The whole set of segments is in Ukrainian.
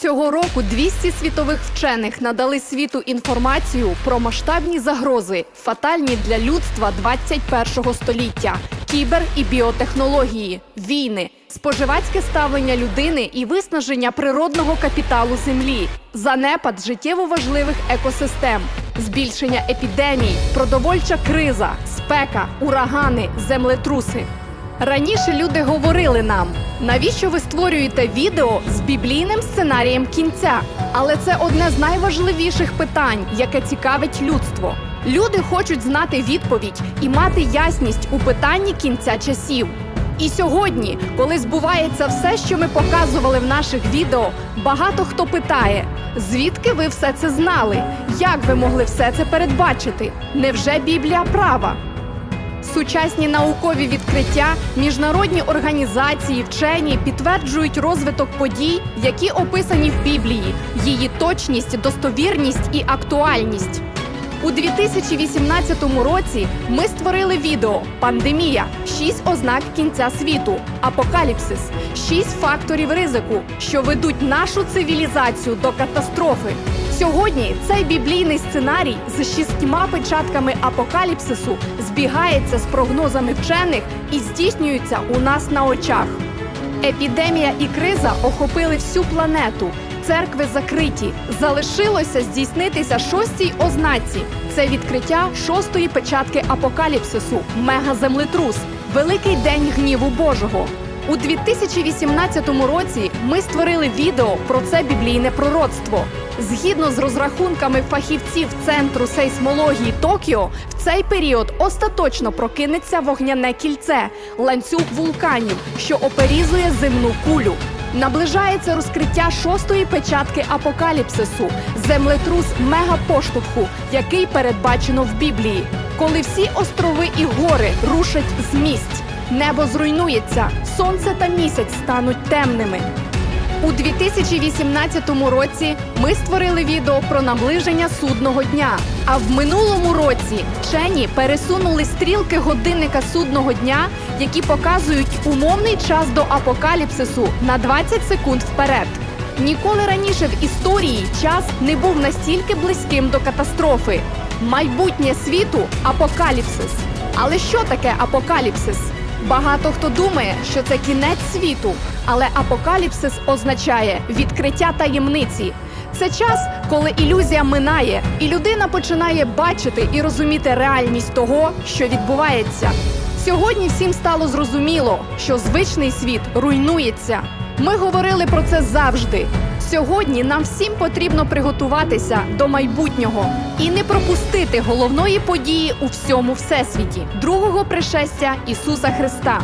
Цього року 200 світових вчених надали світу інформацію про масштабні загрози, фатальні для людства 21 століття, кібер і біотехнології, війни, споживацьке ставлення людини і виснаження природного капіталу землі, занепад життєво важливих екосистем, збільшення епідемій, продовольча криза, спека, урагани, землетруси. Раніше люди говорили нам, навіщо ви створюєте відео з біблійним сценарієм кінця? Але це одне з найважливіших питань, яке цікавить людство. Люди хочуть знати відповідь і мати ясність у питанні кінця часів. І сьогодні, коли збувається все, що ми показували в наших відео, багато хто питає: звідки ви все це знали? Як ви могли все це передбачити? Невже Біблія права? Сучасні наукові відкриття, міжнародні організації, вчені підтверджують розвиток подій, які описані в Біблії, її точність, достовірність і актуальність. У 2018 році ми створили відео Пандемія, шість ознак кінця світу, апокаліпсис, шість факторів ризику, що ведуть нашу цивілізацію до катастрофи. Сьогодні цей біблійний сценарій з шістьма печатками апокаліпсису збігається з прогнозами вчених і здійснюється у нас на очах. Епідемія і криза охопили всю планету. Церкви закриті. Залишилося здійснитися шостій ознаці. Це відкриття шостої печатки апокаліпсису, мегаземлетрус, великий день гніву Божого. У 2018 році ми створили відео про це біблійне пророцтво. Згідно з розрахунками фахівців центру сейсмології Токіо, в цей період остаточно прокинеться вогняне кільце, ланцюг вулканів, що оперізує земну кулю. Наближається розкриття шостої печатки апокаліпсису, землетрус мегапоштовху, який передбачено в Біблії, коли всі острови і гори рушать з місць. Небо зруйнується, сонце та місяць стануть темними. У 2018 році ми створили відео про наближення судного дня. А в минулому році вчені пересунули стрілки годинника судного дня, які показують умовний час до апокаліпсису на 20 секунд вперед. Ніколи раніше в історії час не був настільки близьким до катастрофи. Майбутнє світу апокаліпсис. Але що таке апокаліпсис? Багато хто думає, що це кінець світу, але апокаліпсис означає відкриття таємниці. Це час, коли ілюзія минає, і людина починає бачити і розуміти реальність того, що відбувається. Сьогодні всім стало зрозуміло, що звичний світ руйнується. Ми говорили про це завжди. Сьогодні нам всім потрібно приготуватися до майбутнього і не пропустити головної події у всьому всесвіті другого пришестя Ісуса Христа.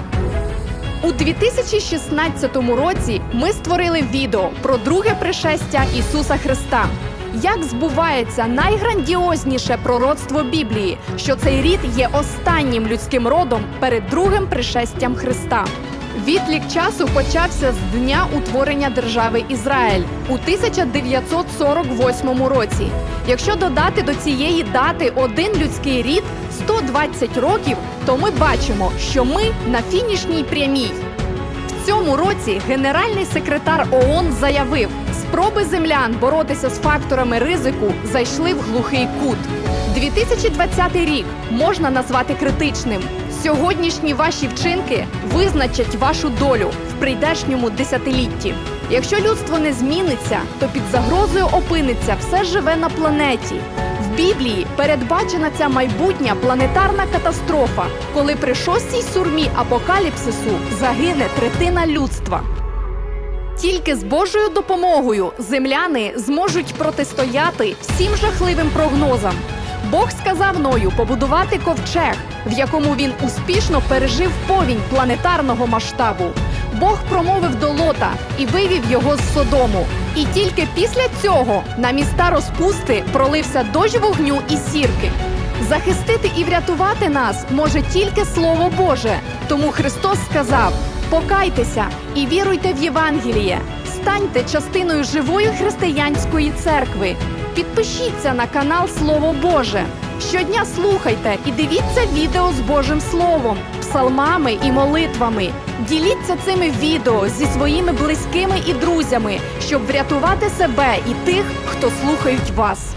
У 2016 році ми створили відео про друге пришестя Ісуса Христа. Як збувається найграндіозніше пророцтво Біблії, що цей рід є останнім людським родом перед другим пришестям Христа. Відлік часу почався з дня утворення держави Ізраїль у 1948 році. Якщо додати до цієї дати один людський рід 120 років, то ми бачимо, що ми на фінішній прямій. В цьому році генеральний секретар ООН заявив, спроби землян боротися з факторами ризику зайшли в глухий кут. 2020 рік можна назвати критичним. Сьогоднішні ваші вчинки визначать вашу долю в прийдешньому десятилітті. Якщо людство не зміниться, то під загрозою опиниться все живе на планеті. В Біблії передбачена ця майбутня планетарна катастрофа, коли при шостій сурмі апокаліпсису загине третина людства. Тільки з Божою допомогою земляни зможуть протистояти всім жахливим прогнозам. Бог сказав Ною побудувати ковчег, в якому він успішно пережив повінь планетарного масштабу. Бог промовив до Лота і вивів його з Содому. І тільки після цього на міста розпусти пролився дощ вогню і сірки. Захистити і врятувати нас може тільки Слово Боже. Тому Христос сказав: покайтеся і віруйте в Євангеліє, станьте частиною живої християнської церкви. Підпишіться на канал Слово Боже, Щодня слухайте і дивіться відео з Божим Словом, псалмами і молитвами. Діліться цими відео зі своїми близькими і друзями, щоб врятувати себе і тих, хто слухають вас.